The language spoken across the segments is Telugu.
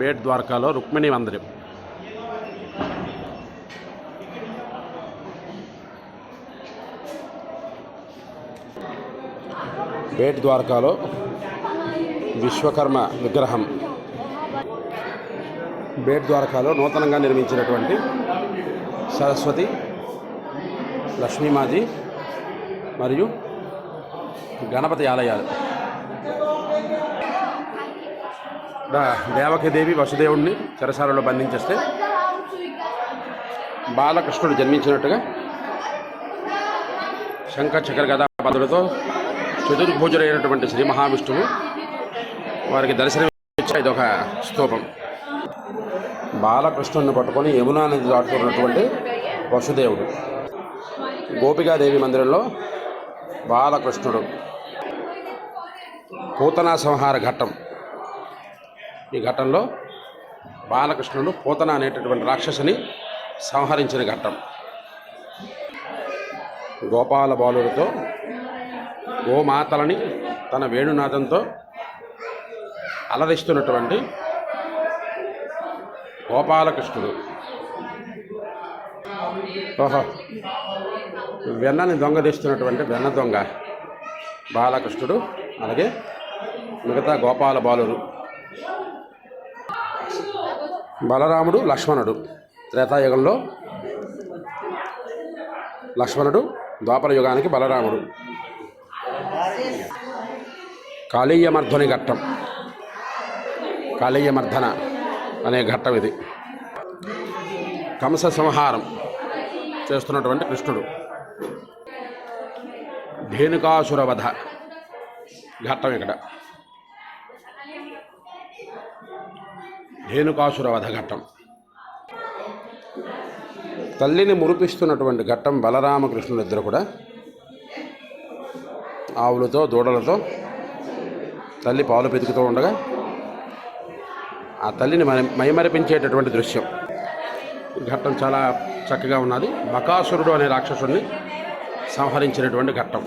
బేట్ ద్వారకాలో రుక్మిణి మందిరం. బేట్ ద్వారకాలో విశ్వకర్మ విగ్రహం. బేట్ ద్వారకాలో నూతనంగా నిర్మించినటువంటి సరస్వతి లక్ష్మీమాతి మరియు గణపతి ఆలయాలు ఇక్కడ దేవకదేవి వసుదేవుడిని చెరసాలలో బంధించేస్తే బాలకృష్ణుడు జన్మించినట్టుగా శంకర్ చక్ర గదాపదులతో చతుర్భుజుడైనటువంటి శ్రీ మహావిష్ణువు వారికి దర్శనం ఇచ్చే ఇదొక స్తూపం. బాలకృష్ణుని పట్టుకొని యమునా నది దాటుతున్నటువంటి వసుదేవుడు. గోపికాదేవి మందిరంలో బాలకృష్ణుడు. పూతనా సంహార ఘట్టం. ఈ ఘట్టంలో బాలకృష్ణుడు పూతన అనేటటువంటి రాక్షసుని సంహరించిన ఘట్టం. గోపాల బాలుడితో గోమాతలని తన వేణునాథంతో అలరిస్తున్నటువంటి గోపాలకృష్ణుడు. ఓహో వెన్నని దొంగదీస్తున్నటువంటి వెన్న దొంగ బాలకృష్ణుడు అలాగే మిగతా గోపాల బాలురు బలరాముడు లక్ష్మణుడు త్రేతాయుగంలో లక్ష్మణుడు ద్వాపర యుగానికి బలరాముడు. కాళీయమర్ధుని ఘట్టం. కాళీయమర్ధన అనే ఘట్టం ఇది. కంస సంహారం చేస్తున్నటువంటి కృష్ణుడు. ధేనుకాసురవధ ఘట్టం ఇక్కడ. ధేనుకాసుర వధ ఘట్టం తల్లిని మురిపిస్తున్నటువంటి ఘట్టం బలరామకృష్ణులిద్దరు కూడా. ఆవులతో దూడలతో తల్లి పాలు పెతుకుతూ ఉండగా ఆ తల్లిని మై- మైమరిపించేటటువంటి దృశ్యం. ఘట్టం చాలా చక్కగా ఉన్నది. బకాసురుడు అనే రాక్షసుడిని సంహరించినటువంటి ఘట్టం.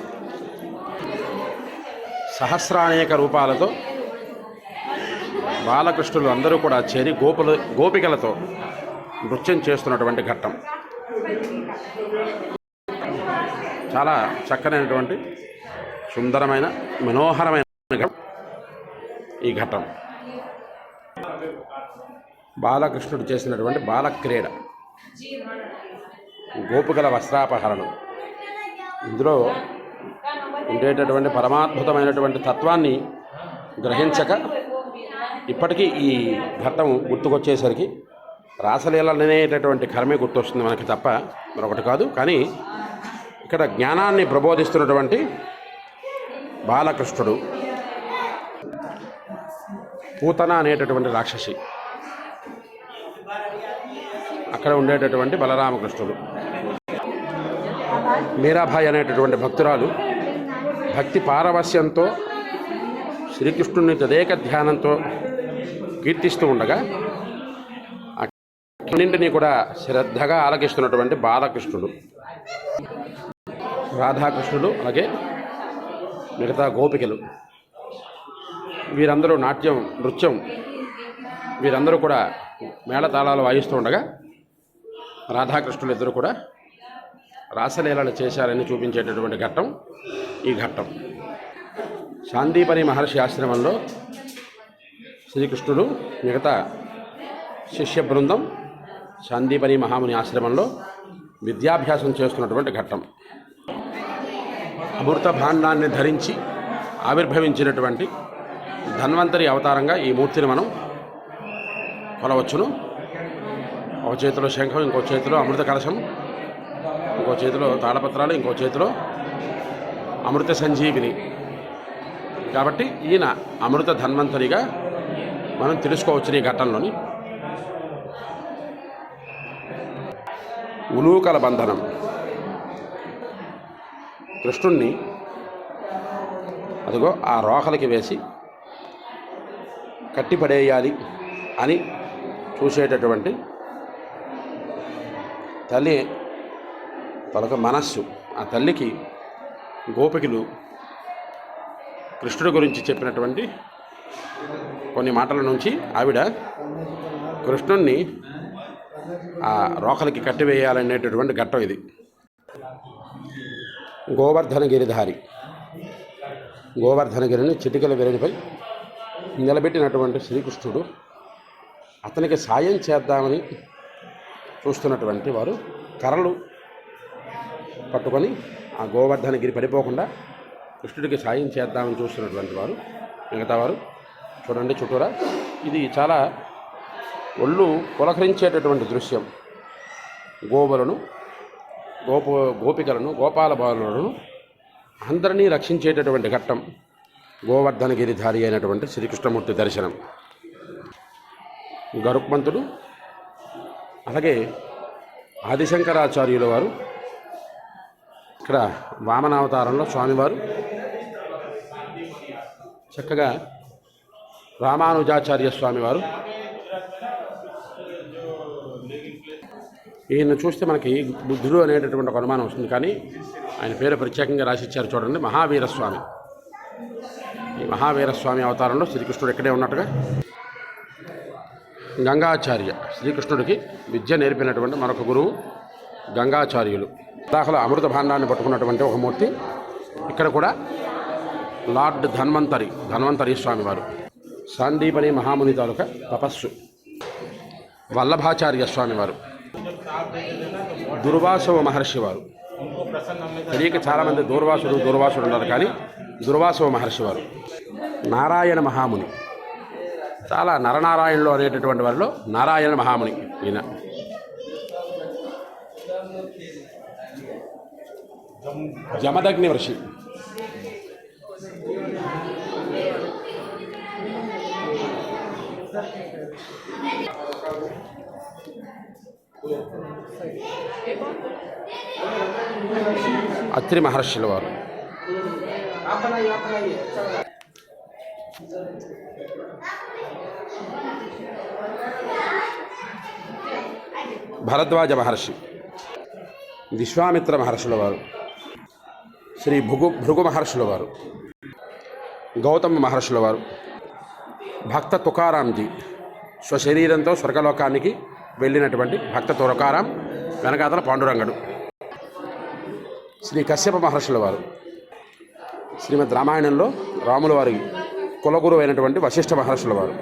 సహస్రానేక రూపాలతో బాలకృష్ణులు అందరూ కూడా చేరి గోపుల గోపికలతో నృత్యం చేస్తున్నటువంటి ఘట్టం. చాలా చక్కనైనటువంటి సుందరమైన మనోహరమైన ఈ ఘట్టం. బాలకృష్ణుడు చేసినటువంటి బాలక్రీడ. గోపికల వస్త్రాపహరణం. ఇందులో ఉండేటటువంటి పరమాద్భుతమైనటువంటి తత్వాన్ని గ్రహించక ఇప్పటికీ ఈ ఘట్టం గుర్తుకొచ్చేసరికి రాసలీలనేటటువంటి కర్మే గుర్తొస్తుంది మనకి తప్ప మరొకటి కాదు. కానీ ఇక్కడ జ్ఞానాన్ని ప్రబోధిస్తున్నటువంటి బాలకృష్ణుడు పూతన అనేటటువంటి రాక్షసి అక్కడ ఉండేటటువంటి బలరామకృష్ణుడు మీరాభాయ్ అనేటటువంటి భక్తురాలు భక్తి పారవస్యంతో శ్రీకృష్ణుని తదేక ధ్యానంతో కీర్తిస్తూ ఉండగా అన్నింటినీ కూడా శ్రద్ధగా ఆలకిస్తున్నటువంటి బాలకృష్ణుడు. రాధాకృష్ణుడు అలాగే మిగతా గోపికలు. వీరందరూ నాట్యం నృత్యం వీరందరూ కూడా మేళతాళాలు వాయిస్తూ ఉండగా రాధాకృష్ణులు ఇద్దరు కూడా రాసలీలలు చేశారని చూపించేటటువంటి ఘట్టం ఈ ఘట్టం. శాందీపని మహర్షి ఆశ్రమంలో శ్రీకృష్ణుడు మిగతా శిష్య బృందం శాందీపని మహాముని ఆశ్రమంలో విద్యాభ్యాసం చేస్తున్నటువంటి ఘట్టం. అమృత భాండాన్ని ధరించి ఆవిర్భవించినటువంటి ధన్వంతరి అవతారంగా ఈ మూర్తిని మనం కొలవచ్చును. ఒక చేతిలో శంఖం ఇంకో చేతిలో అమృత కలశం ఇంకో చేతిలో తాళపత్రాలు ఇంకో చేతిలో అమృత సంజీవిని. కాబట్టి ఈయన అమృత ధన్వంతరిగా మనం తెలుసుకోవచ్చు ఈ ఘట్టంలోని ఉలూకల బంధనం. కృష్ణుణ్ణి అదిగో ఆ రోకలికి వేసి కట్టిపడేయాలి అని చూసేటటువంటి తల్లి తొలక మనస్సు. ఆ తల్లికి గోపికలు కృష్ణుడి గురించి చెప్పినటువంటి కొన్ని మాటల నుంచి ఆవిడ కృష్ణుణ్ణి ఆ రోకలికి కట్టివేయాలనేటటువంటి ఘట్టం ఇది. గోవర్ధన గిరిధారి గోవర్ధనగిరిని చిటికల వెరడిపై నిలబెట్టినటువంటి శ్రీకృష్ణుడు అతనికి సాయం చేద్దామని చూస్తున్నటువంటి వారు కర్రలు పట్టుకొని ఆ గోవర్ధనగిరి పడిపోకుండా కృష్ణుడికి సాయం చేద్దామని చూస్తున్నటువంటి వారు మిగతా వారు చూడండి చుట్టూరా. ఇది చాలా ఒళ్ళు పులకరించేటటువంటి దృశ్యం. గోవులను గోప గోపికలను గోపాల బాలులను అందరినీ రక్షించేటటువంటి ఘట్టం గోవర్ధనగిరిధారి అయినటువంటి శ్రీకృష్ణమూర్తి దర్శనం. గరుక్మంతుడు అలాగే ఆదిశంకరాచార్యుల వారు ఇక్కడ వామనావతారంలో స్వామివారు చక్కగా రామానుజాచార్య స్వామివారు ఈయన చూస్తే మనకి బుద్ధుడు అనేటటువంటి ఒక అనుమానం వస్తుంది కానీ ఆయన పేరు ప్రత్యేకంగా రాసిచ్చారు చూడండి మహావీరస్వామి. ఈ మహావీరస్వామి అవతారంలో శ్రీకృష్ణుడు ఇక్కడే ఉన్నట్టుగా గంగాచార్య శ్రీకృష్ణుడికి విద్య నేర్పినటువంటి మరొక గురువు గంగాచార్యులు. దాఖలు అమృత భాండాన్ని పట్టుకున్నటువంటి ఒక మూర్తి ఇక్కడ కూడా లార్డ్ ధన్వంతరి ధన్వంతరి స్వామివారు సాందీపని మహాముని తాలూక తపస్సు. వల్లభాచార్య స్వామివారు దుర్వాసవ మహర్షి వారు. తెలియక చాలామంది దూర్వాసుడు దూర్వాసుడు ఉన్నారు కానీ దుర్వాసవ మహర్షి వారు. నారాయణ మహాముని. చాలా నరనారాయణులు అనేటటువంటి వారిలో నారాయణ మహాముని ఈయన. జమదగ్ని ఋషి. అత్రి మహర్షుల వారు. భరద్వాజ మహర్షి. విశ్వామిత్ర మహర్షుల వారు. శ్రీ భృగు భృగు మహర్షుల వారు. గౌతమ మహర్షుల వారు. భక్త తుకారాంజీ. స్వశరీరంతో స్వర్గలోకానికి వెళ్ళినటువంటి భక్త తురకారం వెనకాతల పాండురంగడు. శ్రీ కశ్యప మహర్షుల వారు శ్రీమద్ రామాయణంలో రాముల వారి కులగురు అయినటువంటి వశిష్ఠ మహర్షుల వారు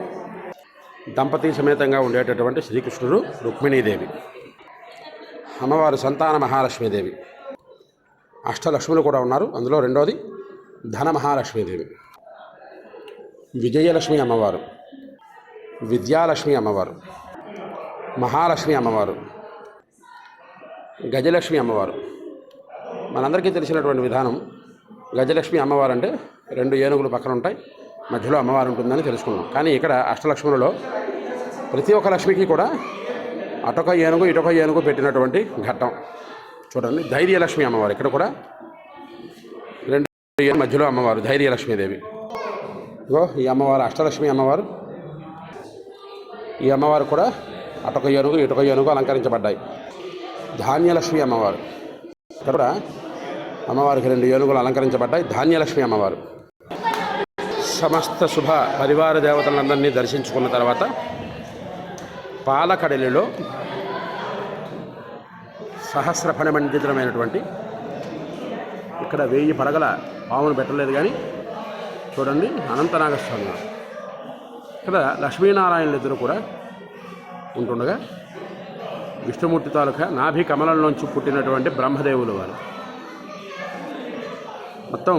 దంపతి సమేతంగా ఉండేటటువంటి శ్రీకృష్ణుడు రుక్మిణీదేవి అమ్మవారు సంతాన మహాలక్ష్మీదేవి అష్టలక్ష్ములు కూడా ఉన్నారు. అందులో రెండోది ధన మహాలక్ష్మీదేవి. విజయలక్ష్మి అమ్మవారు విద్యాలక్ష్మి అమ్మవారు మహాలక్ష్మి అమ్మవారు గజలక్ష్మి అమ్మవారు. మనందరికీ తెలిసినటువంటి విధానం గజలక్ష్మి అమ్మవారు అంటే రెండు ఏనుగులు పక్కన ఉంటాయి మధ్యలో అమ్మవారు ఉంటుందని తెలుసుకున్నాం. కానీ ఇక్కడ అష్టలక్ష్ములలో ప్రతి ఒక్క లక్ష్మికి కూడా అటొక ఏనుగు ఇటొక ఏనుగు పెట్టినటువంటి ఘట్టం. చూడండి ధైర్యలక్ష్మి అమ్మవారు. ఇక్కడ కూడా రెండు ఏనుగు మధ్యలో అమ్మవారు ధైర్యలక్ష్మీదేవి. ఇగో ఈ అమ్మవారు అష్టలక్ష్మి అమ్మవారు. ఈ అమ్మవారు కూడా అటొక ఏనుగు ఇటొక ఏనుగు అలంకరించబడ్డాయి. ధాన్యలక్ష్మి అమ్మవారు. ఇక్కడ అమ్మవారికి రెండు ఏనుగులు అలంకరించబడ్డాయి. ధాన్యలక్ష్మి అమ్మవారు. సమస్త శుభ పరివార దేవతలందరినీ దర్శించుకున్న తర్వాత పాలకడలిలో సహస్ర ఫణమండితమైనటువంటి ఇక్కడ వెయ్యి పడగల పామును పెట్టలేదు కానీ చూడండి అనంతనాగస్వామి ఇక్కడ లక్ష్మీనారాయణులు ఇద్దరు కూడా ఉంటుండగా విష్ణుమూర్తి తాలూకా నాభి కమలంలోంచి పుట్టినటువంటి బ్రహ్మదేవులు వారు. మొత్తం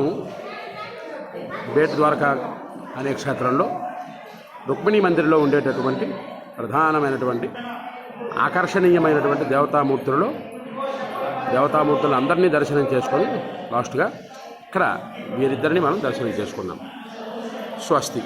బేట్ ద్వారకా అనే క్షేత్రంలో రుక్మిణీ మందిర్లో ఉండేటటువంటి ప్రధానమైనటువంటి ఆకర్షణీయమైనటువంటి దేవతామూర్తులలో దేవతామూర్తులు అందరినీ దర్శనం చేసుకొని లాస్ట్గా ఇక్కడ వీరిద్దరిని మనం దర్శనం చేసుకున్నాం స్వస్తి.